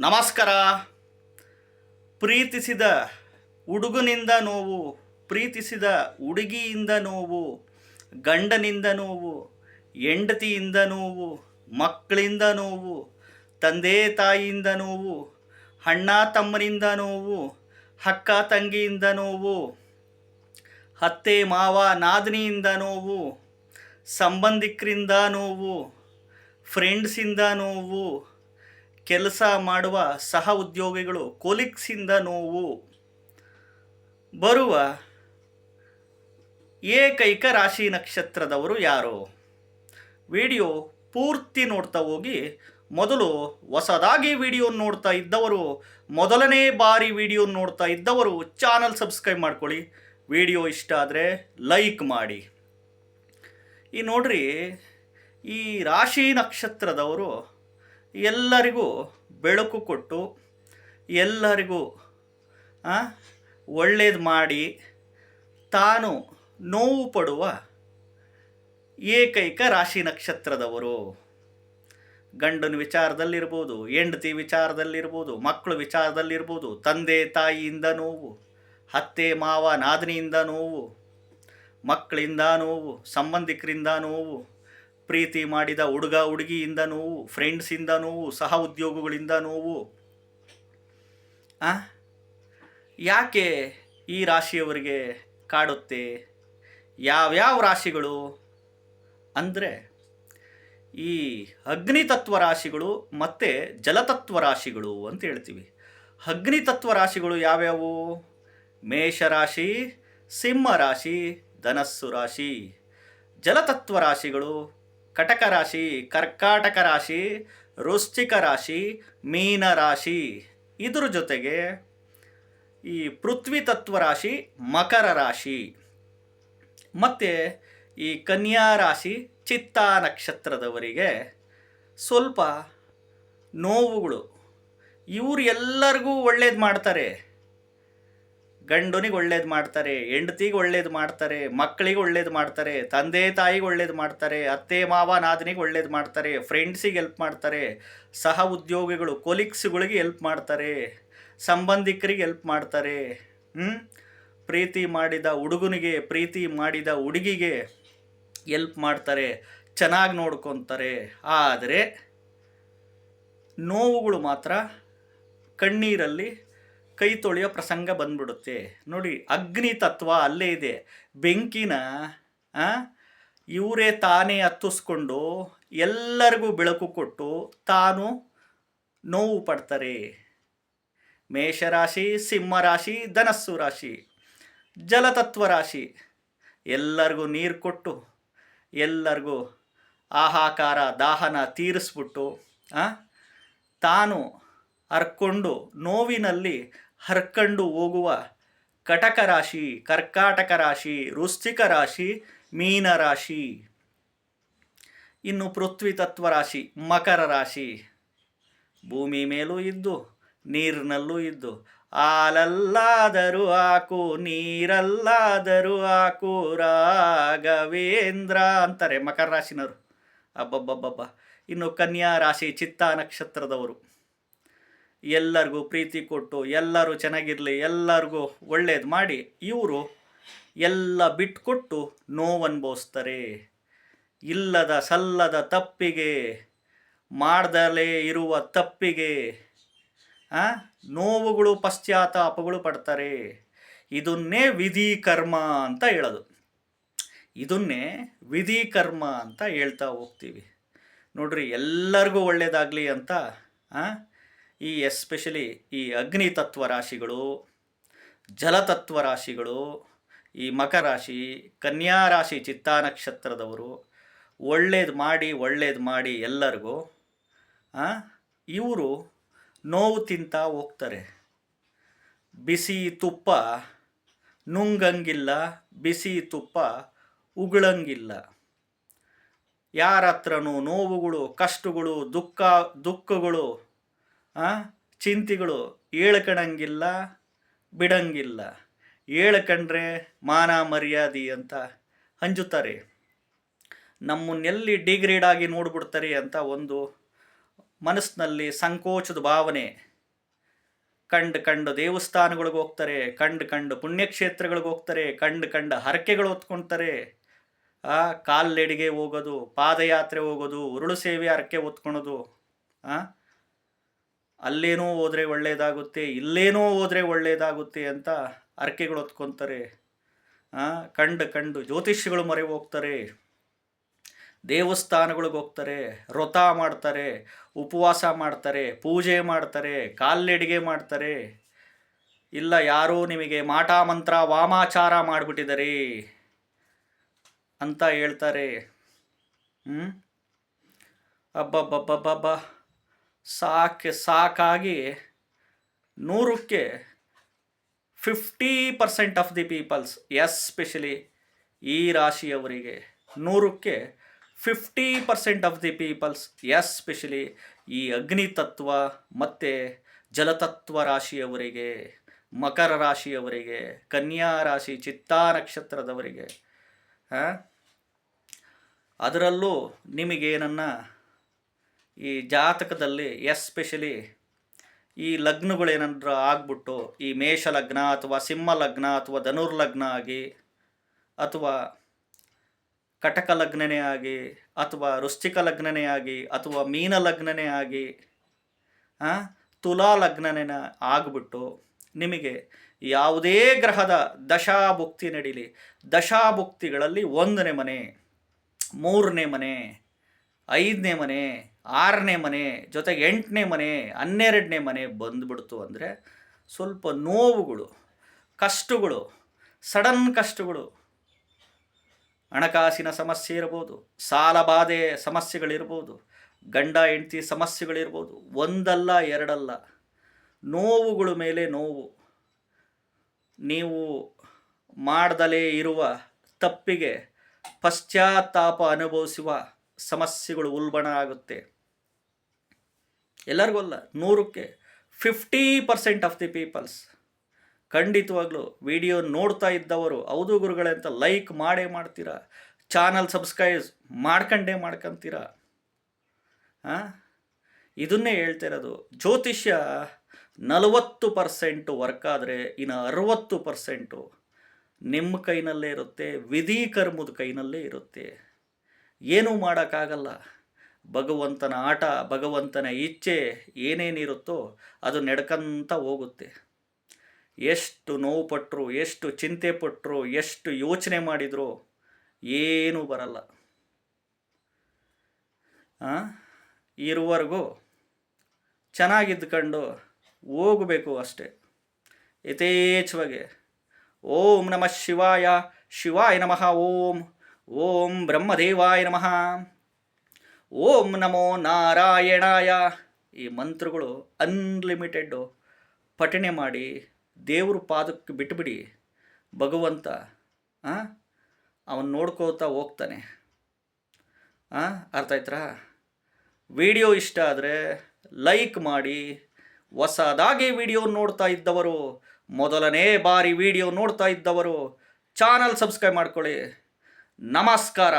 ನಮಸ್ಕಾರ. ಪ್ರೀತಿಸಿದ ಹುಡುಗನಿಂದ ನೋವು, ಪ್ರೀತಿಸಿದ ಹುಡುಗಿಯಿಂದ ನೋವು, ಗಂಡನಿಂದ ನೋವು, ಹೆಂಡತಿಯಿಂದ ನೋವು, ಮಕ್ಕಳಿಂದ ನೋವು, ತಂದೆ ತಾಯಿಯಿಂದ ನೋವು, ಅಣ್ಣ ತಮ್ಮನಿಂದ ನೋವು, ಅಕ್ಕ ತಂಗಿಯಿಂದ ನೋವು, ಅತ್ತೆ ಮಾವ ನಾದಿನಿಯಿಂದ ನೋವು, ಸಂಬಂಧಿಕರಿಂದ ನೋವು ಫ್ರೆಂಡ್ಸಿಂದ ನೋವು ಕೆಲಸ ಮಾಡುವ ಸಹ ಉದ್ಯೋಗಿಗಳು ಕೊಲಿಕ್ಸಿಂದ ನೋವು. ಬರುವ ಏಕೈಕ ರಾಶಿ ನಕ್ಷತ್ರದವರು ಯಾರು? ವಿಡಿಯೋ ಪೂರ್ತಿ ನೋಡ್ತಾ ಹೋಗಿ. ಮೊದಲು ಹೊಸದಾಗಿ ವಿಡಿಯೋ ನೋಡ್ತಾ ಇದ್ದವರು, ಮೊದಲನೇ ಬಾರಿ ವಿಡಿಯೋ ನೋಡ್ತಾ ಇದ್ದವರು ಚಾನಲ್ ಸಬ್ಸ್ಕ್ರೈಬ್ ಮಾಡ್ಕೊಳ್ಳಿ. ವಿಡಿಯೋ ಇಷ್ಟ ಆದರೆ ಲೈಕ್ ಮಾಡಿ. ಈ ನೋಡ್ರಿ, ಈ ರಾಶಿ ನಕ್ಷತ್ರದವರು ಎಲ್ಲರಿಗೂ ಬೆಳಕು ಕೊಟ್ಟು ಎಲ್ಲರಿಗೂ ಒಳ್ಳೇದು ಮಾಡಿ ತಾನು ನೋವು ಪಡುವ ಏಕೈಕ ರಾಶಿ ನಕ್ಷತ್ರದವರು. ಗಂಡನ ವಿಚಾರದಲ್ಲಿರ್ಬೋದು, ಹೆಂಡತಿ ವಿಚಾರದಲ್ಲಿರ್ಬೋದು, ಮಕ್ಕಳು ವಿಚಾರದಲ್ಲಿರ್ಬೋದು, ತಂದೆ ತಾಯಿಯಿಂದ ನೋವು, ಅತ್ತೆ ಮಾವ ನಾದಿನಿಯಿಂದ ನೋವು, ಮಕ್ಕಳಿಂದ ನೋವು, ಸಂಬಂಧಿಕರಿಂದ ನೋವು ಪ್ರೀತಿ ಮಾಡಿದ ಹುಡುಗ ಹುಡುಗಿಯಿಂದ ನೋವು ಫ್ರೆಂಡ್ಸಿಂದ ನೋವು ಸಹ ಉದ್ಯೋಗಗಳಿಂದ ನೋವು ಯಾಕೆ ಈ ರಾಶಿಯವರಿಗೆ ಕಾಡುತ್ತೆ? ಯಾವ್ಯಾವ ರಾಶಿಗಳು? ಅಂದರೆ ಈ ಅಗ್ನಿತತ್ವ ರಾಶಿಗಳು ಮತ್ತು ಜಲತತ್ವ ರಾಶಿಗಳು ಅಂತ ಹೇಳ್ತೀವಿ. ಅಗ್ನಿತತ್ವ ರಾಶಿಗಳು ಯಾವ್ಯಾವು? ಮೇಷರಾಶಿ ಸಿಂಹ ರಾಶಿ, ಧನಸ್ಸು ರಾಶಿ. ಜಲತತ್ವ ರಾಶಿಗಳು ಕಟಕ ರಾಶಿ, ಕರ್ಕಾಟಕ ರಾಶಿ, ವೃಶ್ಚಿಕ ರಾಶಿ, ಮೀನ ರಾಶಿ. ಇದ್ರ ಜೊತೆಗೆ ಈ ಪೃಥ್ವಿ ತತ್ವ ರಾಶಿ, ಮಕರ ರಾಶಿ. ಮತ್ತು ಈ ಕನ್ಯಾ ರಾಶಿ, ಚಿತ್ತ ನಕ್ಷತ್ರದವರಿಗೆ ಸ್ವಲ್ಪ ನೋವುಗಳು. ಇವರು ಎಲ್ಲರಿಗೂ ಒಳ್ಳೇದು ಮಾಡ್ತಾರೆ. ಗಂಡನಿಗೆ ಒಳ್ಳೇದು ಮಾಡ್ತಾರೆ, ಹೆಂಡತಿಗೆ ಒಳ್ಳೇದು ಮಾಡ್ತಾರೆ, ಮಕ್ಕಳಿಗೆ ಒಳ್ಳೇದು ಮಾಡ್ತಾರೆ, ತಂದೆ ತಾಯಿಗೆ ಒಳ್ಳೇದು ಮಾಡ್ತಾರೆ, ಅತ್ತೆ ಮಾವ ನಾದನಿಗೆ ಒಳ್ಳೇದು ಮಾಡ್ತಾರೆ ಫ್ರೆಂಡ್ಸಿಗೆ ಹೆಲ್ಪ್ ಮಾಡ್ತಾರೆ, ಸಹ ಉದ್ಯೋಗಿಗಳು ಕೊಲಿಕ್ಸ್ಗಳಿಗೆ ಹೆಲ್ಪ್ ಮಾಡ್ತಾರೆ, ಸಂಬಂಧಿಕರಿಗೆ ಹೆಲ್ಪ್ ಮಾಡ್ತಾರೆ ಹ್ಞೂ ಪ್ರೀತಿ ಮಾಡಿದ ಹುಡುಗನಿಗೆ, ಪ್ರೀತಿ ಮಾಡಿದ ಹುಡುಗಿಗೆ ಎಲ್ಪ್ ಮಾಡ್ತಾರೆ, ಚೆನ್ನಾಗಿ ನೋಡ್ಕೊತಾರೆ. ಆದರೆ ನೋವುಗಳು ಮಾತ್ರ ಕಣ್ಣೀರಲ್ಲಿ ಕೈ ತೊಳೆಯೋ ಪ್ರಸಂಗ ಬಂದ್ಬಿಡುತ್ತೆ. ನೋಡಿ, ಅಗ್ನಿ ತತ್ವ ಅಲ್ಲೇ ಇದೆ. ಬೆಂಕಿನ ಇವರೇ ತಾನೇ ಹತ್ತಿಸ್ಕೊಂಡು ಎಲ್ಲರಿಗೂ ಬೆಳಕು ಕೊಟ್ಟು ತಾನು ನೋವು ಪಡ್ತಾರೆ. ಮೇಷರಾಶಿ, ಸಿಂಹರಾಶಿ, ಧನಸ್ಸು ರಾಶಿ, ಜಲತತ್ವ ರಾಶಿ, ಎಲ್ಲರಿಗೂ ನೀರು ಕೊಟ್ಟು, ಎಲ್ಲರಿಗೂ ಆಹಾಕಾರ, ದಾಹನ ತೀರಿಸ್ಬಿಟ್ಟು ತಾನು ಹರ್ಕೊಂಡು ನೋವಿನಲ್ಲಿ ಹರ್ಕೊಂಡು ಹೋಗುವ ಕಟಕ ರಾಶಿ, ಕರ್ಕಾಟಕ ರಾಶಿ, ವೃಶ್ಚಿಕ ರಾಶಿ, ಮೀನ ರಾಶಿ. ಇನ್ನು ಪೃಥ್ವಿ ತತ್ವ ರಾಶಿ, ಮಕರ ರಾಶಿ. ಭೂಮಿ ಮೇಲೂ ಇದ್ದು, ನೀರಿನಲ್ಲೂ ಇದ್ದು. ಆಲಲ್ಲಾದರು ಹಾಕು, ನೀರಲ್ಲಾದರೂ ಹಾಕು, ರಾಘವೇಂದ್ರ ಅಂತಾರೆ ಮಕರ ರಾಶಿನವರು. ಅಬ್ಬಬ್ಬಬ್ಬಬ್ಬ. ಇನ್ನು ಕನ್ಯಾ ರಾಶಿ, ಚಿತ್ತಾ ನಕ್ಷತ್ರದವರು. ಎಲ್ಲರಿಗೂ ಪ್ರೀತಿ ಕೊಟ್ಟು, ಎಲ್ಲರೂ ಚೆನ್ನಾಗಿರಲಿ, ಎಲ್ಲರಿಗೂ ಒಳ್ಳೇದು ಮಾಡಿ ಇವರು ಎಲ್ಲ ಬಿಟ್ಕೊಟ್ಟು ನೋವು ಅನುಭವಿಸ್ತಾರೆ ಇಲ್ಲದ ಸಲ್ಲದ ತಪ್ಪಿಗೆ, ಮಾಡ್ದಲೇ ಇರುವ ತಪ್ಪಿಗೆ ನೋವುಗಳು ಪಶ್ಚಾತ್ತಾಪಗಳು ಪಡ್ತಾರೆ. ಇದನ್ನೇ ವಿಧಿ ಕರ್ಮ ಅಂತ ಹೇಳೋದು. ಇದನ್ನೇ ವಿಧಿ ಕರ್ಮ ಅಂತ ಹೇಳ್ತಾ ಹೋಗ್ತೀವಿ. ನೋಡ್ರಿ, ಎಲ್ಲರಿಗೂ ಒಳ್ಳೆಯದಾಗಲಿ ಅಂತ ಈ ಎಸ್ಪೆಷಲಿ ಈ ಅಗ್ನಿ ತತ್ವ ರಾಶಿಗಳು ಜಲತತ್ವ ರಾಶಿಗಳು, ಈ ಮಕರ ರಾಶಿ, ಕನ್ಯಾ ರಾಶಿ, ಚಿತ್ತಾ ನಕ್ಷತ್ರದವರು, ಒಳ್ಳೇದು ಮಾಡಿ ಒಳ್ಳೇದು ಮಾಡಿ ಎಲ್ಲರಿಗೂ ಇವರು ನೋವು ತಿಂತ ಹೋಗ್ತಾರೆ. ಬಿಸಿ ತುಪ್ಪ ನುಂಗಂಗಿಲ್ಲ, ಬಿಸಿ ತುಪ್ಪ ಉಗುಳಂಗಿಲ್ಲ. ಯಾರ ಹತ್ರನೂ ನೋವುಗಳು, ಕಷ್ಟಗಳು, ದುಃಖ, ದುಃಖಗಳು ಚಿಂತೆಗಳು ಹೇಳ್ಕಣಂಗಿಲ್ಲ, ಬಿಡಂಗಿಲ್ಲ. ಹೇಳ್ಕಂಡ್ರೆ ಮಾನ ಮರ್ಯಾದೆ ಅಂತ ಹಂಜುತ್ತಾರೆ ನಮ್ಮನ್ನೆಲ್ಲಿ ಡಿಗ್ರೇಡ್ ಆಗಿ ನೋಡ್ಬಿಡ್ತಾರೆ ಅಂತ ಒಂದು ಮನಸ್ಸಿನಲ್ಲಿ ಸಂಕೋಚದ ಭಾವನೆ. ಕಂಡು ಕಂಡು ದೇವಸ್ಥಾನಗಳಿಗೆ ಹೋಗ್ತಾರೆ, ಕಂಡು ಕಂಡು ಪುಣ್ಯಕ್ಷೇತ್ರಗಳಿಗೆ ಹೋಗ್ತಾರೆ, ಕಂಡು ಕಂಡು ಹರಕೆಗಳು ಹೊತ್ಕೊಳ್ತಾರೆ. ಆ, ಕಾಲ್ನಡಿಗೆ ಹೋಗೋದು, ಪಾದಯಾತ್ರೆ ಹೋಗೋದು, ಉರುಳು ಸೇವೆ ಹರಕೆ ಹೊತ್ಕೊಳೋದು, ಆ? ಅಲ್ಲೇನೋ ಹೋದರೆ ಒಳ್ಳೆಯದಾಗುತ್ತೆ ಇಲ್ಲೇನೋ ಹೋದರೆ ಒಳ್ಳೆಯದಾಗುತ್ತೆ ಅಂತ ಅರ್ಕೆಗಳು ಹೊತ್ಕೊತಾರೆ. ಕಂಡು ಕಂಡು ಜ್ಯೋತಿಷ್ಯಗಳು ಮೊರೆ ಹೋಗ್ತಾರೆ. ದೇವಸ್ಥಾನಗಳಿಗೆ ಹೋಗ್ತಾರೆ, ವ್ರತ ಮಾಡ್ತಾರೆ, ಉಪವಾಸ ಮಾಡ್ತಾರೆ, ಪೂಜೆ ಮಾಡ್ತಾರೆ, ಕಾಲ್ನಡಿಗೆ ಮಾಡ್ತಾರೆ. ಇಲ್ಲ, ಯಾರೋ ನಿಮಗೆ ಮಾಟ ಮಂತ್ರ ವಾಮಾಚಾರ ಮಾಡಿಬಿಟ್ಟಿದ್ದಾರೆ ಅಂತ ಹೇಳ್ತಾರೆ. ಹ್ಞೂ ಅಬ್ಬಬ್ಬಬ್ಬಬ್ಬಬ್ಬ. ಸಾಕೆ, ಸಾಕಾಗಿ ನೂರಕ್ಕೆ fifty percent of the peoples especially ಈ ರಾಶಿಯವರಿಗೆ ನೂರಕ್ಕೆ fifty percent of the peoples especially ಈ ಅಗ್ನಿ ತತ್ವ ಮತ್ತು ಜಲತತ್ವ ರಾಶಿಯವರಿಗೆ, ಮಕರ ರಾಶಿಯವರಿಗೆ, ಕನ್ಯಾ ರಾಶಿ, ಚಿತ್ತಾ ನಕ್ಷತ್ರದವರಿಗೆ? ಅದರಲ್ಲೂ ನಿಮಗೇನನ್ನ ಈ ಜಾತಕದಲ್ಲಿ ಎಸ್ಪೆಷಲಿ ಈ ಲಗ್ನಗಳೇನಾದ್ರೂ ಆಗ್ಬಿಟ್ಟು ಈ ಮೇಷ ಲಗ್ನ ಅಥವಾ ಸಿಂಹ ಲಗ್ನ ಅಥವಾ ಧನುರ್ಲಗ್ನ ಆಗಿ ಅಥವಾ ಕಟಕ ಲಗ್ನನೇ ಆಗಿ ಅಥವಾ ವೃಶ್ಚಿಕ ಲಗ್ನನೇ ಆಗಿ ಅಥವಾ ಮೀನ ಲಗ್ನನೇ ಆಗಿ ತುಲಾ ಲಗ್ನನೇ ಆಗಿಬಿಟ್ಟು ನಿಮಗೆ ಯಾವುದೇ ಗ್ರಹದ ದಶಾಭುಕ್ತಿ ನಡೀಲಿ. ದಶಾಭುಕ್ತಿಗಳಲ್ಲಿ ಒಂದನೇ ಮನೆ, ಮೂರನೇ ಮನೆ, ಐದನೇ ಮನೆ ಆರನೇ ಮನೆ ಜೊತೆಗೆ ಎಂಟನೇ ಮನೆ, ಹನ್ನೆರಡನೇ ಮನೆ ಬಂದುಬಿಡ್ತು ಅಂದರೆ ಸ್ವಲ್ಪ ನೋವುಗಳು, ಕಷ್ಟಗಳು, ಸಡನ್ ಕಷ್ಟಗಳು. ಹಣಕಾಸಿನ ಸಮಸ್ಯೆ ಇರ್ಬೋದು, ಸಾಲ ಬಾಧೆ ಸಮಸ್ಯೆಗಳಿರ್ಬೋದು, ಗಂಡ, ಹೆಂಡತಿ ಸಮಸ್ಯೆಗಳಿರ್ಬೋದು, ಒಂದಲ್ಲ, ಎರಡಲ್ಲ. ನೋವುಗಳ ಮೇಲೆ ನೋವು. ನೀವು ಮಾಡದಲೇ ಇರುವ ತಪ್ಪಿಗೆ ಪಶ್ಚಾತ್ತಾಪ ಅನುಭವಿಸುವ ಸಮಸ್ಯೆಗಳು ಉಲ್ಬಣ ಆಗುತ್ತೆ. ಎಲ್ಲರಿಗೂ ಅಲ್ಲ, ನೂರಕ್ಕೆ fifty percent of the peoples ಖಂಡಿತವಾಗ್ಲೂ ವಿಡಿಯೋ ನೋಡ್ತಾ ಇದ್ದವರು, ಹೌದು ಗುರುಗಳೇ ಅಂತ ಲೈಕ್ ಮಾಡೇ ಮಾಡ್ತೀರಾ? ಚಾನಲ್ ಸಬ್ಸ್ಕ್ರೈಬ್ ಮಾಡ್ಕಂಡೇ ಮಾಡ್ಕೊಂತೀರಾ? ಹಾಂ ಇದನ್ನೇ ಹೇಳ್ತಿರೋದು ಜ್ಯೋತಿಷ್ಯ ನಲವತ್ತು ಪರ್ಸೆಂಟು ವರ್ಕ್ ಆದರೆ ಇನ್ನು ಅರವತ್ತು ಪರ್ಸೆಂಟು ನಿಮ್ಮ ಕೈನಲ್ಲೇ ಇರುತ್ತೆ ವಿಧಿ ಕರ್ಮದ ಕೈನಲ್ಲೇ ಇರುತ್ತೆ. ಏನೂ ಮಾಡೋಕ್ಕಾಗಲ್ಲ. ಭಗವಂತನ ಆಟ, ಭಗವಂತನ ಇಚ್ಛೆ ಏನೇನಿರುತ್ತೋ ಅದು ನಡ್ಕಂತ ಹೋಗುತ್ತೆ. ಎಷ್ಟು ನೋವು ಪಟ್ಟರು ಎಷ್ಟು ಚಿಂತೆ ಪಟ್ಟರು ಎಷ್ಟು ಯೋಚನೆ ಮಾಡಿದ್ರು ಏನೂ ಬರಲ್ಲ. ಇರುವರೆಗೂ ಚೆನ್ನಾಗಿದ್ದುಕೊಂಡು ಹೋಗಬೇಕು ಅಷ್ಟೆ. ಯಥೇಚ್ಛವಾಗಿ. ಓಂ ನಮಃ ಶಿವಾಯ ಶಿವಾಯ ನಮಃ, ಓಂ ಓಂ ಬ್ರಹ್ಮದೇವಾಯ ನಮಃ. ಓಂ ನಮೋ ನಾರಾಯಣಾಯ. ಈ ಮಂತ್ರಗಳು ಅನ್ಲಿಮಿಟೆಡ್ಡು ಪಠಣೆ ಮಾಡಿ ದೇವ್ರ ಪಾದಕ್ಕೆ ಬಿಟ್ಬಿಡಿ. ಭಗವಂತ ಅವನು ನೋಡ್ಕೋತಾ ಹೋಗ್ತಾನೆ? ಅರ್ಥ ಆಯ್ತಾ ವಿಡಿಯೋ ಇಷ್ಟ ಆದರೆ ಲೈಕ್ ಮಾಡಿ. ಹೊಸದಾಗಿ ವಿಡಿಯೋ ನೋಡ್ತಾ ಇದ್ದವರು, ಮೊದಲನೇ ಬಾರಿ ವಿಡಿಯೋ ನೋಡ್ತಾ ಇದ್ದವರು, ಚಾನಲ್ ಸಬ್ಸ್ಕ್ರೈಬ್ ಮಾಡ್ಕೊಳ್ಳಿ. ನಮಸ್ಕಾರ